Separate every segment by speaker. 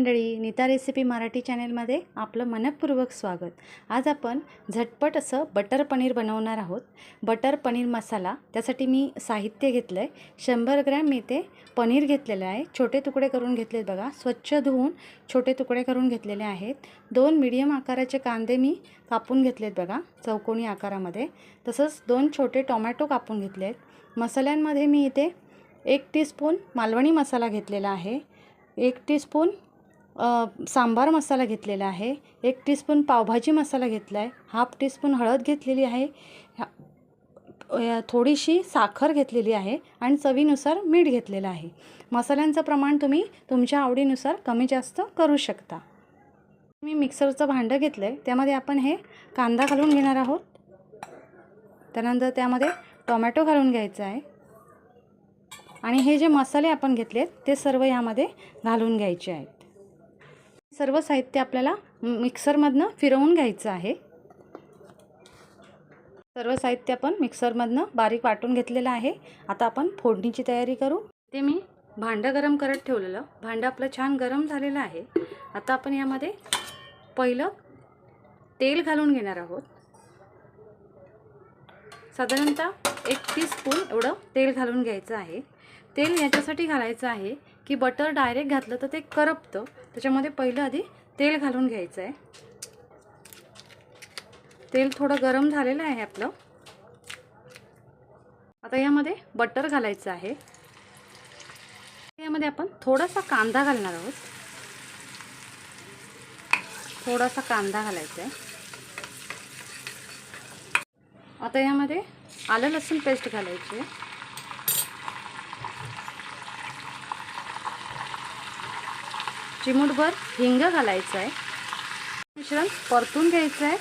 Speaker 1: मंडळी नीता रेसिपी मराठी चॅनेलमध्ये आपलं मनपूर्वक स्वागत. आज आपण झटपट असं बटर पनीर बनवणार आहोत. बटर पनीर मसाला त्यासाठी मी साहित्य घेतलं आहे शंभर ग्रॅम मी ते पनीर घेतलेलं आहे. छोटे तुकडे करून घेतलेत बघा. स्वच्छ धुवून छोटे तुकडे करून घेतलेले आहेत. दोन मिडियम आकाराचे कांदे मी कापून घेतलेत बघा चौकोनी आकारामध्ये. तसंच दोन छोटे टोमॅटो कापून घेतले आहेत मसाल्यांमध्ये मी इथे एक टीस्पून मालवणी मसाला घेतलेला आहे. एक टीस्पून सांबार मसाला घेतलेला आहे. एक टीस्पून पावभाजी मसाला घेतला आहे हाफ टीस्पून हळद घेतलेली आहे. थोडीशी साखर घेतलेली आहे आणि चवीनुसार मीठ घेतलेलं आहे. मसाल्यांचं प्रमाण तुम्ही तुमच्या आवडीनुसार कमी जास्त करू शकता. मी मिक्सरचं भांडं घेतलं आहे त्यामध्ये आपण हे कांदा घालून घेणार आहोत. त्यानंतर त्यामध्ये टोमॅटो घालून घ्यायचा आहे. आणि हे जे मसाले आपण घेतलेत ते सर्व यामध्ये घालून घ्यायचे आहेत. सर्व साहित्य आपल्याला मिक्सरमधनं फिरवून घ्यायचं आहे. सर्व साहित्य आपण मिक्सरमधनं बारीक वाटून घेतलेलं आहे. आता आपण फोडणीची तयारी करू. ते मी भांडं गरम करत ठेवलेलं. भांडं आपलं छान गरम झालेलं आहे. आता आपण यामध्ये पहिलं तेल घालून घेणार आहोत. साधारणतः एक टीस्पून एवढं तेल घालून घ्यायचं आहे. तेल याच्यासाठी घालायचं आहे की बटर डायरेक्ट घातलं तर ते करपतं. त्याच्यामध्ये पहिलं आधी तेल घालून घ्यायचं आहे. तेल थोडं गरम झालेलं आहे आपलं. आता यामध्ये बटर घालायचं आहे. यामध्ये आपण थोडासा कांदा घालणार आहोत. थोडासा कांदा घालायचा आहे. आता यामध्ये आलं लसूण पेस्ट घालायची. चिमूटभर हिंग घालायचं आहे मिश्रण परतून घ्यायचं आहे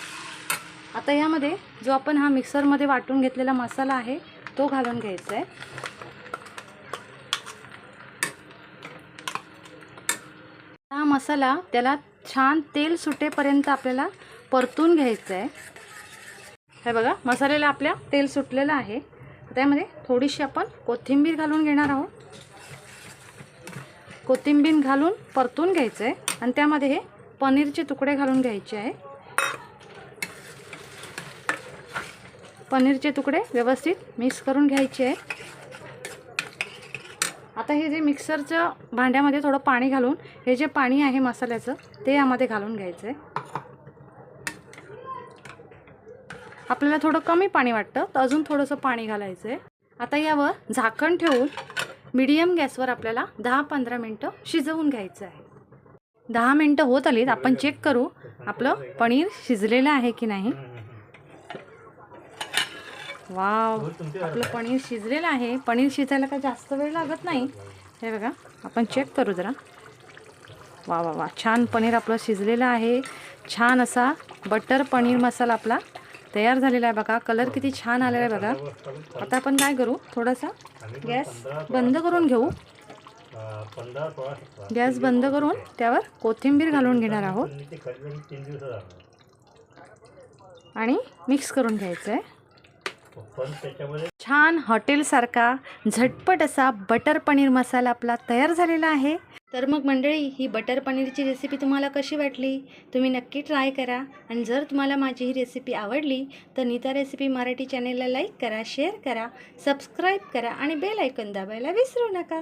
Speaker 1: आता यामध्ये जो आपण हा मिक्सरमध्ये वाटून घेतलेला मसाला आहे तो घालून घ्यायचा आहे हा मसाला त्याला छान तेल सुटेपर्यंत आपल्याला परतून घ्यायचं आहे हे बघा मसाल्याला आपल्या तेल सुटलेलं आहे. त्यामध्ये थोडीशी आपण कोथिंबीर घालून घेणार आहोत. कोथिंबीर घालून परतून घ्यायचं आहे आणि त्यामध्ये हे पनीरचे तुकडे घालून घ्यायचे आहे. पनीरचे तुकडे व्यवस्थित मिक्स करून घ्यायचे आहे. आता हे जे मिक्सरचं भांड्यामध्ये थोडं पाणी घालून हे जे पाणी आहे मसाल्याचं ते यामध्ये घालून घ्यायचं आहे आपल्याला थोडं कमी पाणी वाटतं तर अजून थोडंसं पाणी घालायचं आहे आता यावर झाकण ठेवून मीडियम गॅसवर आपल्याला दहा पंधरा मिनटं शिजवून घ्यायचं आहे. दहा मिनटं होत आलीत आपण चेक करू आपलं पनीर शिजलेलं आहे की नाही. वाव आपलं पनीर शिजलेलं आहे. पनीर शिजायला काय जास्त वेळ लागत नाही. हे बघा आपण चेक करू जरा. वा वा वा छान पनीर आपलं शिजलेलं आहे. छान असा बटर पनीर मसाला आपला तयार झालेला आहे बघा. कलर किती छान आलेला आहे बघा. आता आपण काय करू? थोडासा गॅस बंद करून घेऊ. गॅस बंद करून त्यावर कोथिंबीर घालून घेणार आहोत. आणि मिक्स करून घ्यायचं आहे छान हॉटेलसारखा झटपट असा बटर पनीर मसाला आपला तयार झालेला आहे. तर मग मंडळी ही बटर पनीरची रेसिपी तुम्हाला कशी वाटली? तुम्ही नक्की ट्राय करा. आणि जर तुम्हाला माझी ही रेसिपी आवडली तर नीता रेसिपी मराठी चॅनेलला लाईक करा शेअर करा सबस्क्राईब करा आणि बेल ऐकून दाबायला विसरू नका.